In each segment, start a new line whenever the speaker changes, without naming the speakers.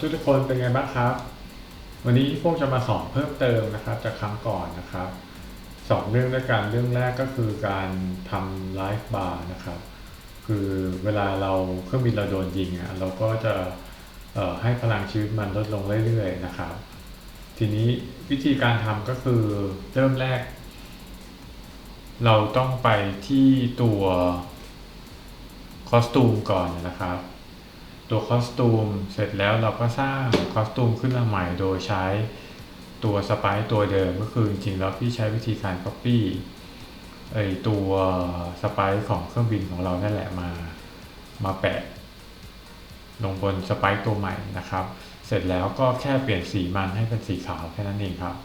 ทุกทุกคนเป็นไงบ้างครับ วันนี้พวกจะมาสอนเพิ่มเติมนะครับ จากครั้งก่อนนะครับสองเรื่องด้วยกันเรื่องแรกก็คือการทำไลฟ์บาร์นะครับ คือเวลาเราเครื่องบินเราโดนยิงอะเราก็จะให้พลังชีวิตมันลดลงเรื่อยๆนะครับ ทีนี้วิธีการทำก็คือเริ่มแรก เราต้องไปที่ตัวคอสตูมก่อนนะครับ ตัวคอสตูมเสร็จแล้วเราก็สร้างคอสตูมขึ้นมาใหม่โดยใช้ตัวสไปซ์ตัวเดิมก็คือจริงๆแล้วพี่ใช้วิธีการ Copy ไอตัวสไปซ์ของเครื่องบินของเรานั่นแหละมามาแปะ ลงบนสไปซ์ตัวใหม่นะครับ เสร็จแล้วก็แค่เปลี่ยนสีมันให้เป็นสีขาวแค่นั้นเองครับ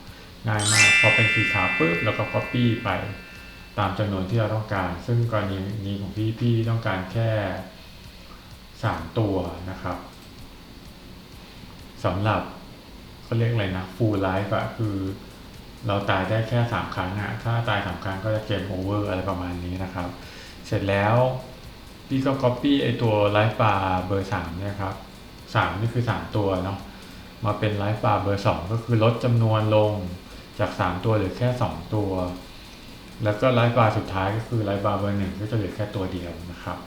ง่ายมากพอเป็นสีขาวปุ๊บแล้วก็ Copy ไปตามจำนวนที่เราต้องการ ซึ่งกรณีนี้ของพี่พี่ต้องการแค่ สามตัวนะครับสำหรับเขาเรียกอะไรนะ full life อะคือเราตายได้แค่สามครั้งอะถ้าตายสามครั้งก็จะเกมโอเวอร์อะไรประมาณนี้นะครับ เสร็จแล้วพี่ก็ copy ไอตัว life bar เบอร์สามเนี่ยครับสามนี่คือสามตัวเนาะมาเป็น life bar เบอร์สองก็คือลดจำนวนลงจากสามตัวเหลือแค่สองตัว แล้วก็ life bar สุดท้ายก็คือ life bar เบอร์หนึ่งก็จะเหลือแค่ตัวเดียวนะครับ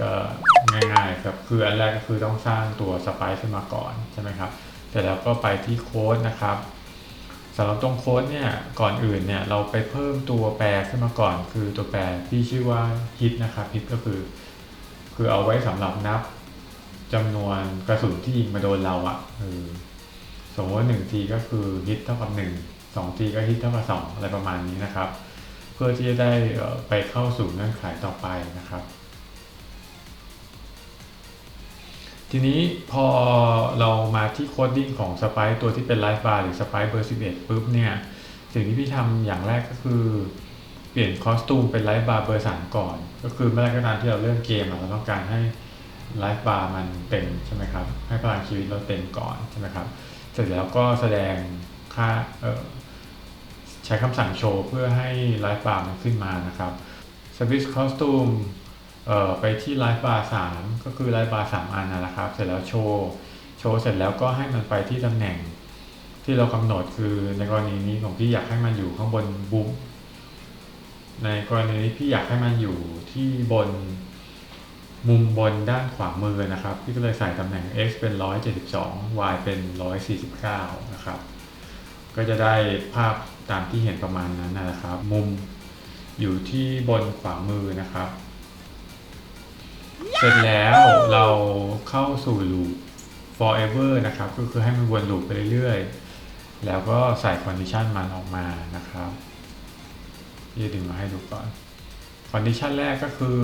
ก็ง่ายๆครับ คืออันแรกก็คือต้องสร้างตัวสไปซ์ขึ้นมาก่อนใช่ไหมครับ เสร็จแล้วก็ไปที่โค้ดนะครับสำหรับตรงโค้ดเนี่ย ก่อนอื่นเนี่ยเราไปเพิ่มตัวแปรขึ้นมาก่อน คือตัวแปรที่ชื่อว่า hit นะครับ hit ก็คือ คือเอาไว้สำหรับนับจำนวนกระสุนที่ยิงมาโดนเราอะ่ะเออสมมติว่าหนึ่งทีก็คือ hit เท่ากับหนึ่งสองทีก็ hit เท่ากับสองอะไรประมาณนี้นะครับ พื่อที่จะได้ไปเข้าสู่เงื่อนไขต่อไปนะครับ ทีนี้พอเรามาที่โคดดิ้งของสไปซ์ตัวที่เป็นไลฟ์บาร์หรือสไปซ์เบอร์ 11ปุ๊บเนี่ยสิ่งที่พี่ทำอย่างแรกก็คือ เปลี่ยนคอสตูมเป็นไลฟ์บาร์เบอร์3ก่อน ก็คือเมื่อไรก็ตามที่เราเริ่มเกมเราต้องการให้ไลฟ์บาร์มันเต็มใช่ไหมครับให้พลังชีวิตเราเต็มก่อนใช่ไหมครับเสร็จแล้วก็แสดงค่าเออ ช้คำสั่งโชว์เพื่อให้ไลฟ์บาร์มันขึ้นมานะครับ Switch Costume ไปที่ไลฟ์บาร์3ก็คือไลฟ์บาร์3อันนะนะครับ เสร็จแล้วโชว์ โชว์เสร็จแล้วก็ให้มันไปที่ตำแหน่ง ที่เรากำหนดคือในกรณีนี้ของพี่อยากให้มันอยู่ข้างบนบุ๊มในกรณีนี้พี่อยากให้มันอยู่ที่บนมุมบนด้านขวามือนะครับ พี่ก็เลยใส่ตำแหน่ง x เป็น 172 y เป็น 149 นะครับ ก็จะได้ภาพตามที่เห็นประมาณนั้นนะครับ มุมอยู่ที่บนขวามือนะครับ เสร็จแล้วเราเข้าสู่ loop forever นะครับ ก็คือให้มันวนลูปไปเรื่อยๆ แล้วก็ใส่ condition มันออกมานะครับพี่จะดึงมาให้ดูก่อน condition แรกก็คือ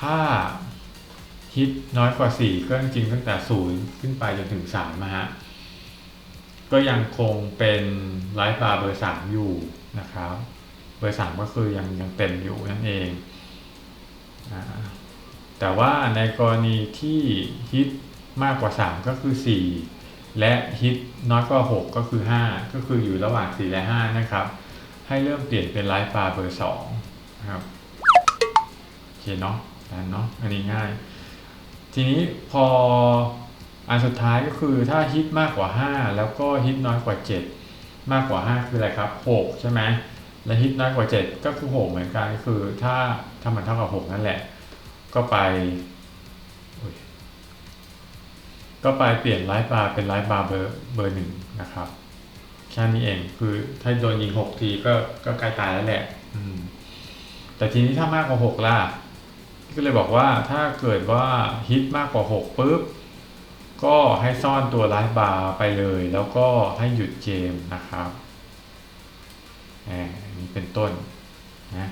ถ้าฮิตน้อยกว่า 4 ก็จริงตั้งแต่ 0 ขึ้นไปจนถึง3นะฮะ ก็ยังคงเป็นไลฟ์บาร์เบอร์สามอยู่นะครับ เบอร์สามก็คือยังยังเต็มอยู่นั่นเองอแต่ว่าในกรณีที่ฮิตมากกว่า 3 ก็คือ 4 และฮิตน้อยกว่า 6 ก็คือ 5 ก็คืออยู่ระหว่าง 4 และ 5 นะครับ ให้เริ่มเปลี่ยนเป็นไลฟ์บาร์เบอร์2นะครับโอเคเนาะนั่นเนาะอันนี้ง่าย ทีนี้พอ อันสุดท้ายก็คือถ้าฮิตมากกว่า 5 แล้วก็ฮิตน้อยกว่า 7 มากกว่า 5 คืออะไรครับ 6 ใช่ไหมและฮิตน้อยกว่า 7 ก็คือ 6 เหมือนกันก็คือถ้าถ้ามันเท่ากับ 6 นั่นแหละ ก็ไป ก็ไปเปลี่ยนไลฟ์บาร์เป็นไลฟ์บาร์เบอร์เบอร์หนึ่งนะครับแค่นี้เองคือถ้าโดนยิง 6 ทีก็ก็ใกล้ตายแล้วแหละแต่ทีนี้ถ้ามากกว่า 6 ล่ะก็เลยบอกว่าถ้าเกิดว่าฮิตมากกว่า 6ปุ๊บ ก็ให้ซ่อนตัวไลฟ์บาร์ไปเลย แล้วก็ให้หยุดเกมนะครับอ่านี้เป็นต้นนะ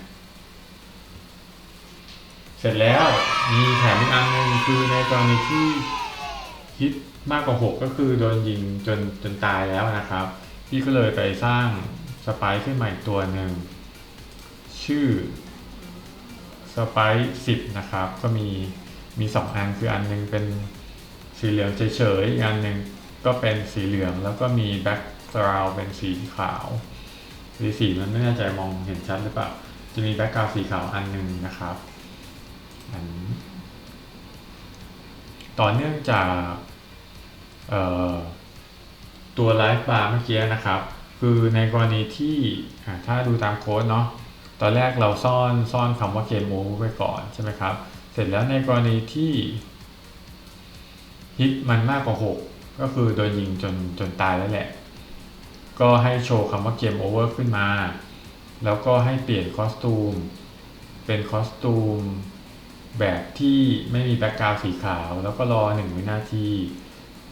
เสร็จแล้วมีแถมอีกอันหนึงคือในกรณีที่ฮิตมากกว่า6ก็คือโดนยิงจนจนตายแล้วนะครับ พี่ก็เลยไปสร้างสไปซ์ขึ้นมาอีกตัวหนึ่ง ชื่อสไปซ์สิบนะครับ ก็มีมีสองอันคืออันหนึงเป็น สีเหลืองเฉยๆอีกอันหนึ่งก็เป็นสีเหลืองแล้วก็มีแบ็กกราวเป็นสีขาวสีสีมันไม่แน่ใจมองเห็นชัดหรือเปล่า จะมีแบ็กกราวสีขาวอันหนึ่งนะครับอันนี้ต่อเนื่องจากตัวไลฟ์บาร์เมื่อกี้นะครับ คือในกรณีที่ถ้าดูตามโค้ดเนาะตอนแรกเราซ่อนซ่อนคำว่าเกมโอเวอร์ไว้ก่อนใช่ไหมครับ เสร็จแล้วในกรณีที่ ฮิตมันมากกว่า 6 ก็คือโดนยิงจนจนตายแล้วแหละ ก็ให้โชว์คำว่าเกมโอเวอร์ขึ้นมา แล้วก็ให้เปลี่ยนคอสตูม เป็นคอสตูมแบบที่ไม่มีแบ็กกราวด์สีขาว แล้วก็รอ1วินาที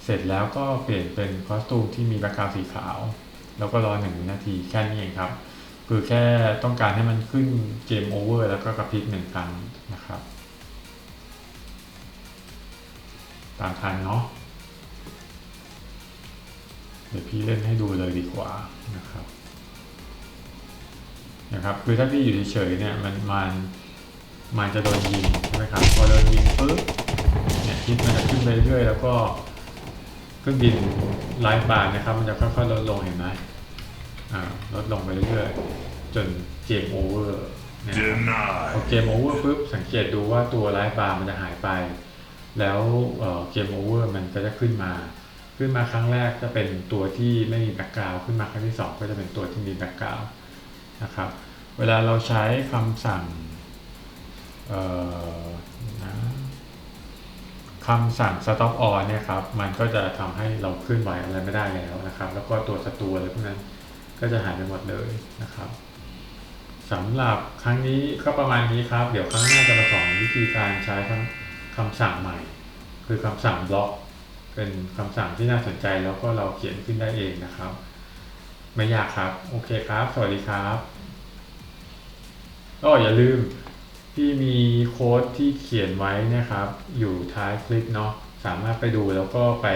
เสร็จแล้วก็เปลี่ยนเป็นคอสตูมที่มีแบ็กกราวด์สีขาว แล้วก็รอ1วินาทีแค่นี้เองครับ คือแค่ต้องการให้มันขึ้นเกมโอเวอร์แล้วก็กระพริบหนึ่งครั้งนะครับามทันเนาะเดี๋ยวพี่เล่นให้ดูเลยดีกว่านะครับนะครับคือถ้าพี่อยู่เฉยๆเนี่ยมันมันมันจะโดนยิงใช่ไหมครับพอโดนยิงปุ๊บเนี่ยทิศมันจะขึ้นไปเรื่อยๆแล้วก็เครื่องบินไลฟ์บาร์นะครับ มันจะค่อยๆลดลงเห็นไหมอ่าลดลงไปเรื่อยๆจนเกมโอเวอร์นะครับพอ
Denied.
เกมโอเวอร์ปุ๊บสังเกตดูว่าตัวไลฟ์บาร์มันจะหายไป แล้วเกมโอเวอร์มันก็จะขึ้นมา ขึ้นมาครั้งแรกจะเป็นตัวที่ไม่มีแบ็กกราวขึ้นมาครั้งที่สองก็จะเป็นตัวที่มีแบ็กกราวนะครับ เวลาเราใช้คำสั่งนะคำสั่ง stop on เนี่ยครับ มันก็จะทำให้เราเคลื่อนไหวอะไรไม่ได้แล้วนะครับ แล้วก็ตัวศัตรูอะไรพวกนั้นก็จะหายไปหมดเลยนะครับสำหรับครั้งนี้ก็ประมาณนี้ครับ เดี๋ยวครั้งหน้าจะมาสอนวิธีการใช้คำ คำสั่งใหม่ คือคำสั่งบล็อก เป็นคำสั่งที่น่าสนใจแล้วก็เราเขียนขึ้นได้เองนะครับ ไม่ยากครับ โอเคครับ สวัสดีครับก็อย่าลืมที่มีโค้ดที่เขียนไว้นะครับ อยู่ท้ายคลิปเนาะสามารถไปดูแล้วก็ไป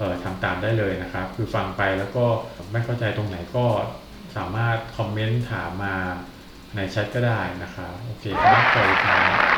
ออทำตามได้เลยนะครับ คือฟังไปแล้วก็ไม่เข้าใจตรงไหนก็สามารถคอมเมนต์ถามมาในแชทก็ได้นะครับ โอเคครับสวัสดีครับ